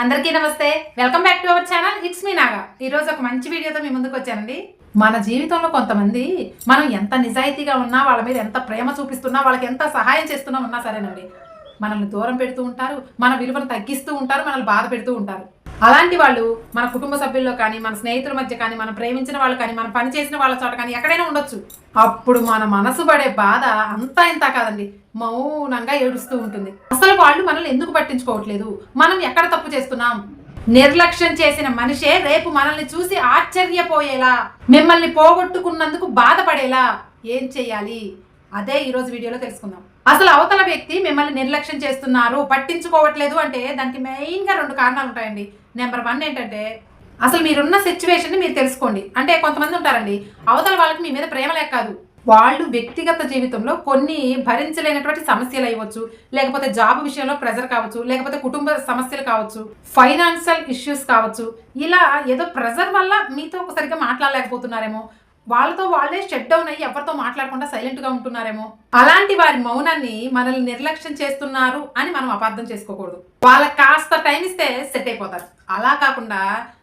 అందరికీ నమస్తే. Welcome back to our channel it's me Naga ఈరోజు ఒక మంచి వీడియోతో మీ ముందుకు వచ్చానండి. మన జీవితంలో కొంతమంది మనం ఎంత నిజాయితీగా ఉన్నా వాళ్ళ మీద ఎంత ప్రేమ చూపిస్తున్నా వాళ్ళకి ఎంత సహాయం చేస్తున్నా ఉన్నా సరేనండి. మనల్ని దూరం పెడుతూ ఉంటారు మన విలువను తగ్గిస్తూ ఉంటారు మనల్ని బాధ పెడుతూ ఉంటారు. అలాంటి వాళ్ళు మన కుటుంబ సభ్యుల్లో కానీ మన స్నేహితుల మధ్య కానీ మనం ప్రేమించిన వాళ్ళు కానీ మనం పని చేసిన వాళ్ళ చోట కానీ ఎక్కడైనా ఉండొచ్చు. అప్పుడు మన మనసు పడే బాధ అంతా ఇంత కాదండి. మౌనంగా ఏడుస్తూ ఉంటుంది. అసలు వాళ్ళు మనల్ని ఎందుకు పట్టించుకోవట్లేదు? మనం ఎక్కడ తప్పు చేస్తున్నాం? నిర్లక్ష్యం చేసిన మనిషే రేపు మనల్ని చూసి ఆశ్చర్యపోయేలా మిమ్మల్ని పోగొట్టుకున్నందుకు బాధపడేలా ఏం చెయ్యాలి అదే ఈరోజు వీడియోలో తెలుసుకుందాం. అసలు అవతల వ్యక్తి మిమ్మల్ని నిర్లక్ష్యం చేస్తున్నారు పట్టించుకోవట్లేదు అంటే దానికి మెయిన్గా రెండు కారణాలు ఉంటాయండి. నెంబర్ వన్ ఏంటంటే అసలు మీరున్న సిచ్యువేషన్ని మీరు తెలుసుకోండి. అంటే కొంతమంది ఉంటారండి అవతల వాళ్ళకి మీ మీద ప్రేమ లేక కాదు. వాళ్ళు వ్యక్తిగత జీవితంలో కొన్ని భరించలేనటువంటి సమస్యలు అయ్యవచ్చు లేకపోతే జాబ్ విషయంలో ప్రెజర్ కావచ్చు లేకపోతే కుటుంబ సమస్యలు కావచ్చు ఫైనాన్షియల్ ఇష్యూస్ కావచ్చు. ఇలా ఏదో ప్రెజర్ వల్ల మీతో సరిగ్గా మాట్లాడలేకపోతున్నారేమో వాళ్ళతో వాళ్ళే షట్ డౌన్ అయ్యి ఎవరితో మాట్లాడకుండా సైలెంట్గా ఉంటున్నారేమో. అలాంటి వారి మౌనాన్ని మనల్ని నిర్లక్ష్యం చేస్తున్నారు అని మనం అపార్థం చేసుకోకూడదు. వాళ్ళకి కాస్త టైం ఇస్తే సెట్ అయిపోతారు. అలా కాకుండా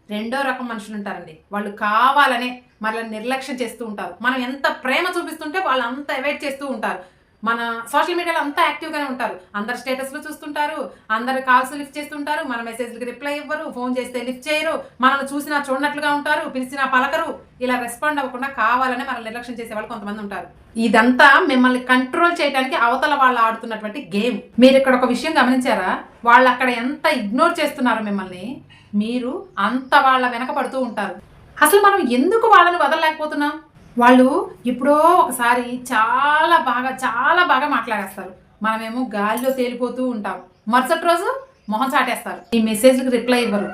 రెండో రకం మనుషులు ఉంటారండి. వాళ్ళు కావాలనే మనల్ని నిర్లక్ష్యం చేస్తూ ఉంటారు. మనం ఎంత ప్రేమ చూపిస్తుంటే వాళ్ళు అంత అవాయిడ్ చేస్తూ ఉంటారు. మన సోషల్ మీడియాలో అంతా యాక్టివ్గానే ఉంటారు. అందరు స్టేటస్లు చూస్తుంటారు అందరు కాల్స్ లిఫ్ట్ చేస్తుంటారు మన మెసేజ్లకి రిప్లై ఇవ్వరు ఫోన్ చేస్తే లిఫ్ట్ చేయరు మనల్ని చూసినా చూడనట్లుగా ఉంటారు పిలిచినా పలకరు ఇలా రెస్పాండ్ అవ్వకుండా కావాలని మనల్ని నిర్లక్ష్యం చేసే వాళ్ళు కొంతమంది ఉంటారు. ఇదంతా మిమ్మల్ని కంట్రోల్ చేయడానికి అవతల వాళ్ళు ఆడుతున్నటువంటి గేమ్ మీరు ఇక్కడ ఒక విషయం గమనించారా? వాళ్ళు అక్కడ ఎంత ఇగ్నోర్ చేస్తున్నారు మిమ్మల్ని మీరు అంత వాళ్ళ వెనక పడుతూ ఉంటారు. అసలు మనం ఎందుకు వాళ్ళని వదలలేకపోతున్నాం? వాళ్ళు ఎప్పుడో ఒకసారి చాలా బాగా చాలా బాగా మాట్లాడేస్తారు. మనమేమో గాలిలో తేలిపోతూ ఉంటాం. మరుసటి రోజు మొహం చాటేస్తారు. ఈ మెసేజ్కి రిప్లై ఇవ్వరు.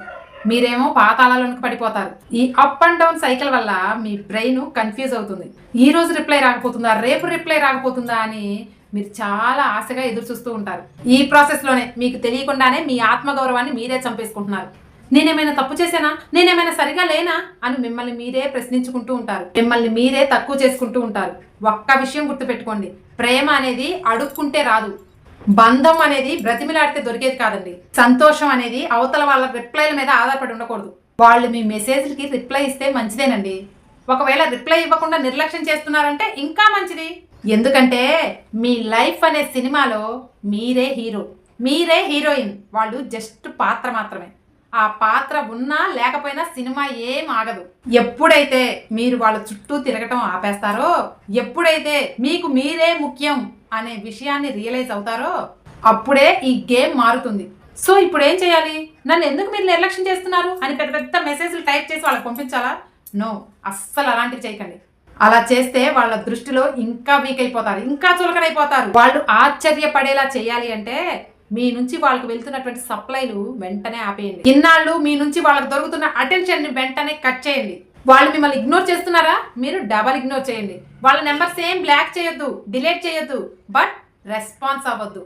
మీరేమో పాతాళాలోనికి పడిపోతారు. ఈ అప్ అండ్ డౌన్ సైకిల్ వల్ల మీ బ్రెయిన్ కన్ఫ్యూజ్ అవుతుంది. ఈ రోజు రిప్లై రాకపోతుందా? రేపు రిప్లై రాకపోతుందా? అని మీరు చాలా ఆశగా ఎదురు చూస్తూ ఉంటారు. ఈ ప్రాసెస్లోనే మీకు తెలియకుండానే మీ ఆత్మగౌరవాన్ని మీరే చంపేసుకుంటున్నారు. నేనేమైనా తప్పు చేశానా? నేనేమైనా సరిగా లేనా? అని మిమ్మల్ని మీరే ప్రశ్నించుకుంటూ ఉంటారు. మిమ్మల్ని మీరే తక్కువ చేసుకుంటూ ఉంటారు. ఒక్క విషయం గుర్తుపెట్టుకోండి. ప్రేమ అనేది అడుక్కుంటే రాదు. బంధం అనేది బ్రతిమిలాడితే దొరికేది కాదండి. సంతోషం అనేది అవతల వాళ్ళ రిప్లైల మీద ఆధారపడి ఉండకూడదు. వాళ్ళు మీ మెసేజ్లకి రిప్లై ఇస్తే మంచిదేనండి. ఒకవేళ రిప్లై ఇవ్వకుండా నిర్లక్ష్యం చేస్తున్నారంటే ఇంకా మంచిది. ఎందుకంటే మీ లైఫ్ అనే సినిమాలో మీరే హీరో. మీరే హీరోయిన్. వాళ్ళు జస్ట్ పాత్ర మాత్రమే. ఆ పాత్ర ఉన్నా లేకపోయినా సినిమా ఏం ఆగదు. ఎప్పుడైతే మీరు వాళ్ళ చుట్టూ తిరగటం ఆపేస్తారో ఎప్పుడైతే మీకు మీరే ముఖ్యం అనే విషయాన్ని రియలైజ్ అవుతారో అప్పుడే ఈ గేమ్ మారుతుంది. సో ఇప్పుడు ఏం చేయాలి? నన్ను ఎందుకు మీరు నిర్లక్ష్యం చేస్తున్నారు? అని పెద్ద పెద్ద మెసేజ్లు టైప్ చేసి వాళ్ళకి పంపించాలా? నో అస్సలు అలాంటివి చేయకండి. అలా చేస్తే వాళ్ళ దృష్టిలో ఇంకా వీక్ అయిపోతారు ఇంకా చులకనైపోతారు. వాళ్ళు ఆశ్చర్యపడేలా చేయాలి అంటే మీ నుంచి వాళ్ళకి వెళ్తున్నటువంటి సప్లైలు వెంటనే ఆపేయండి. ఇన్నాళ్ళు మీ నుంచి వాళ్ళకి దొరుకుతున్న అటెన్షన్ని వెంటనే కట్ చేయండి. వాళ్ళు మిమ్మల్ని ఇగ్నోర్ చేస్తున్నారా? మీరు డబల్ ఇగ్నోర్ చేయండి. వాళ్ళ నెంబర్స్ ఏం బ్లాక్ చేయొద్దు డిలీట్ చేయొద్దు బట్ రెస్పాన్స్ అవ్వద్దు.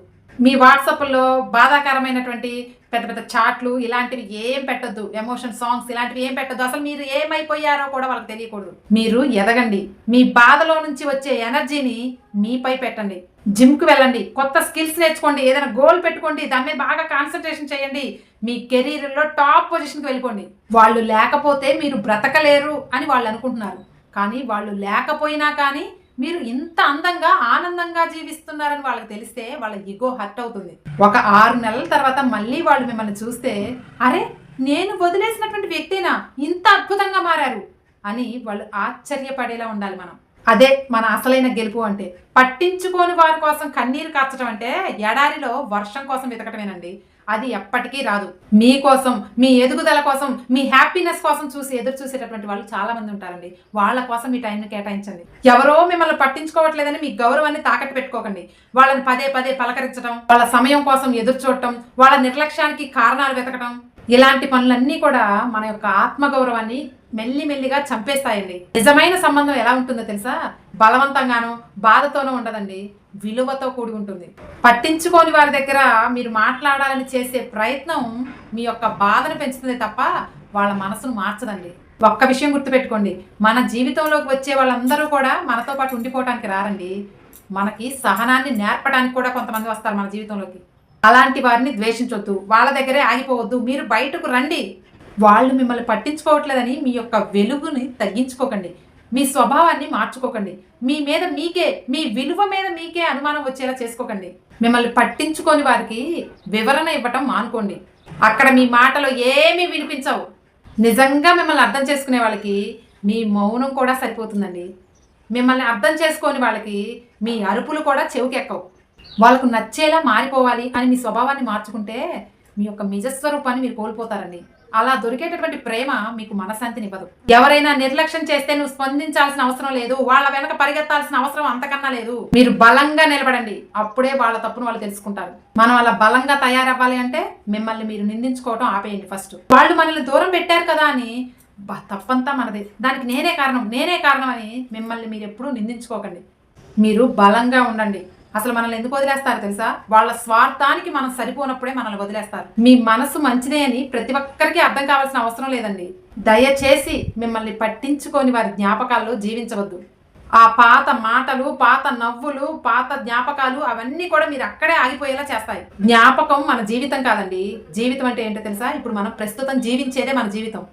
మీ వాట్సాప్లో బాధాకరమైనటువంటి పెద్ద పెద్ద చాట్లు ఇలాంటివి ఏం పెట్టద్దు. ఎమోషన్ సాంగ్స్ ఇలాంటివి ఏం పెట్టద్దు. అసలు మీరు ఏమైపోయారో కూడా వాళ్ళకి తెలియకూడదు. మీరు ఎదగండి. మీ బాధలో నుంచి వచ్చే ఎనర్జీని మీపై పెట్టండి. జిమ్కి వెళ్ళండి. కొత్త స్కిల్స్ నేర్చుకోండి. ఏదైనా గోల్ పెట్టుకోండి. దాని మీద బాగా కాన్సన్ట్రేషన్ చేయండి. మీ కెరీర్లో టాప్ పొజిషన్కి వెళ్ళిపోండి. వాళ్ళు లేకపోతే మీరు బ్రతకలేరు అని వాళ్ళు అనుకుంటున్నారు. కానీ వాళ్ళు లేకపోయినా కానీ మీరు ఇంత అందంగా ఆనందంగా జీవిస్తున్నారని వాళ్ళకి తెలిస్తే వాళ్ళ ఇగో హర్ట్ అవుతుంది. ఒక ఆరు నెలల తర్వాత మళ్ళీ వాళ్ళు మిమ్మల్ని చూస్తే అరే నేను వదిలేసినటువంటి వ్యక్తినా? ఇంత అద్భుతంగా మారారు. అని వాళ్ళు ఆశ్చర్యపడేలా ఉండాలి మనం. అదే మన అసలైన గెలుపు అంటే పట్టించుకోని వారి కోసం కన్నీరు కార్చడం అంటే ఎడారిలో వర్షం కోసం వెతకటమేనండి. అది ఎప్పటికీ రాదు. మీకోసం మీ ఎదుగుదల కోసం మీ హ్యాపీనెస్ కోసం చూసి ఎదురు చూసేటటువంటి వాళ్ళు చాలా మంది ఉంటారండి. వాళ్ళ కోసం మీ టైంని కేటాయించండి. ఎవరో మిమ్మల్ని పట్టించుకోవట్లేదని మీ గౌరవాన్ని తాకట్టు పెట్టుకోకండి. వాళ్ళని పదే పదే పలకరించడం వాళ్ళ సమయం కోసం ఎదురు చూడటం వాళ్ళ నిర్లక్ష్యానికి కారణాలు వెతకడం ఇలాంటి పనులన్నీ కూడా మన యొక్క ఆత్మగౌరవాన్ని మెల్లి మెల్లిగా చంపేస్తాయండి. నిజమైన సంబంధం ఎలా ఉంటుందో తెలుసా? బలవంతంగానో బాధతోనూ ఉండదండి. విలువతో కూడి ఉంటుంది పట్టించుకోని వారి దగ్గర మీరు మాట్లాడాలని చేసే ప్రయత్నం మీ యొక్క బాధను పెంచుతుంది తప్ప వాళ్ళ మనసును మార్చదండి. ఒక్క విషయం గుర్తుపెట్టుకోండి. మన జీవితంలోకి వచ్చే వాళ్ళందరూ కూడా మనతో పాటు ఉండిపోవటానికి రారండి. మనకి సహనాన్ని నేర్పడానికి కూడా కొంతమంది వస్తారు మన జీవితంలోకి. అలాంటి వారిని ద్వేషించొద్దు. వాళ్ళ దగ్గరే ఆగిపోవద్దు. మీరు బయటకు రండి. వాళ్ళు మిమ్మల్ని పట్టించుకోవట్లేదని మీ యొక్క వెలుగుని తగ్గించుకోకండి. మీ స్వభావాన్ని మార్చుకోకండి. మీ మీద మీకే మీ విలువ మీద మీకే అనుమానం వచ్చేలా చేసుకోకండి. మిమ్మల్ని పట్టించుకొని వారికి వివరణ ఇవ్వటం మానుకోండి. అక్కడ మీ మాటలో ఏమీ వినిపించవు. నిజంగా మిమ్మల్ని అర్థం చేసుకునే వాళ్ళకి మీ మౌనం కూడా సరిపోతుందండి. మిమ్మల్ని అర్థం చేసుకోని వాళ్ళకి మీ అరుపులు కూడా చెవికెక్కవు. వాళ్ళకు నచ్చేలా మారిపోవాలి అని మీ స్వభావాన్ని మార్చుకుంటే మీ యొక్క నిజస్వరూపాన్ని మీరు కోల్పోతారండి. అలా దొరికేటటువంటి ప్రేమ మీకు మనశాంతినివ్వదు ఎవరైనా నిర్లక్ష్యం చేస్తే నువ్వు స్పందించాల్సిన అవసరం లేదు వాళ్ళ వెనక పరిగెత్తాల్సిన అవసరం అంతకన్నా లేదు. మీరు బలంగా నిలబడండి అప్పుడే వాళ్ళ తప్పును వాళ్ళు తెలుసుకుంటారు. మనం అలా బలంగా తయారవ్వాలి అంటే మిమ్మల్ని మీరు నిందించుకోవడం ఆపేయండి ఫస్ట్. వాళ్ళు మనల్ని దూరం పెట్టారు కదా అని తప్పంతా మనదే. దానికి నేనే కారణం నేనే కారణం అని మిమ్మల్ని మీరు ఎప్పుడూ నిందించుకోకండి. మీరు బలంగా ఉండండి. అసలు మనల్ని ఎందుకు వదిలేస్తారు తెలుసా? వాళ్ళ స్వార్థానికి మనం సరిపోనప్పుడే మనల్ని వదిలేస్తారు. మీ మనసు మంచిదే అని ప్రతి ఒక్కరికి అర్థం కావాల్సిన అవసరం లేదండి. దయచేసి మిమ్మల్ని పట్టించుకొని వారి జ్ఞాపకాల్లో జీవించవద్దు. ఆ పాత మాటలు పాత నవ్వులు పాత జ్ఞాపకాలు అవన్నీ కూడా మీరు అక్కడే ఆగిపోయేలా చేస్తాయి. జ్ఞాపకం మన జీవితం కాదండి. జీవితం అంటే ఏంటో తెలుసా? ఇప్పుడు మనం ప్రస్తుతం జీవించేదే మన జీవితం.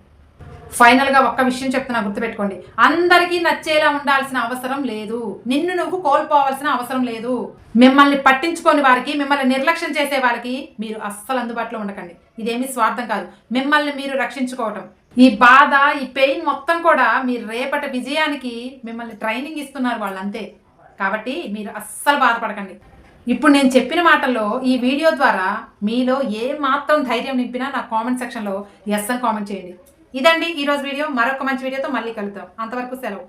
ఫైనల్గా ఒక్క విషయం చెప్తున్నా గుర్తుపెట్టుకోండి. అందరికీ నచ్చేలా ఉండాల్సిన అవసరం లేదు. నిన్ను నువ్వు కోల్పోవాల్సిన అవసరం లేదు. మిమ్మల్ని పట్టించుకోని వారికి మిమ్మల్ని నిర్లక్ష్యం చేసే వారికి మీరు అస్సలు అందుబాటులో ఉండకండి. ఇదేమీ స్వార్థం కాదు. మిమ్మల్ని మీరు రక్షించుకోవటం. ఈ బాధ ఈ పెయిన్ మొత్తం కూడా మీరు రేపటి విజయానికి మిమ్మల్ని ట్రైనింగ్ ఇస్తున్నారు వాళ్ళు అంతే కాబట్టి మీరు అస్సలు బాధపడకండి. ఇప్పుడు నేను చెప్పిన మాటల్లో ఈ వీడియో ద్వారా మీలో ఏ మాత్రం ధైర్యం నింపినా నా కామెంట్ సెక్షన్లో ఎస్ అని కామెంట్ చేయండి. ఇదండి ఈరోజు వీడియో. మరొక మంచి వీడియోతో మళ్ళీ కలుద్దాం. అంతవరకు సెలవు.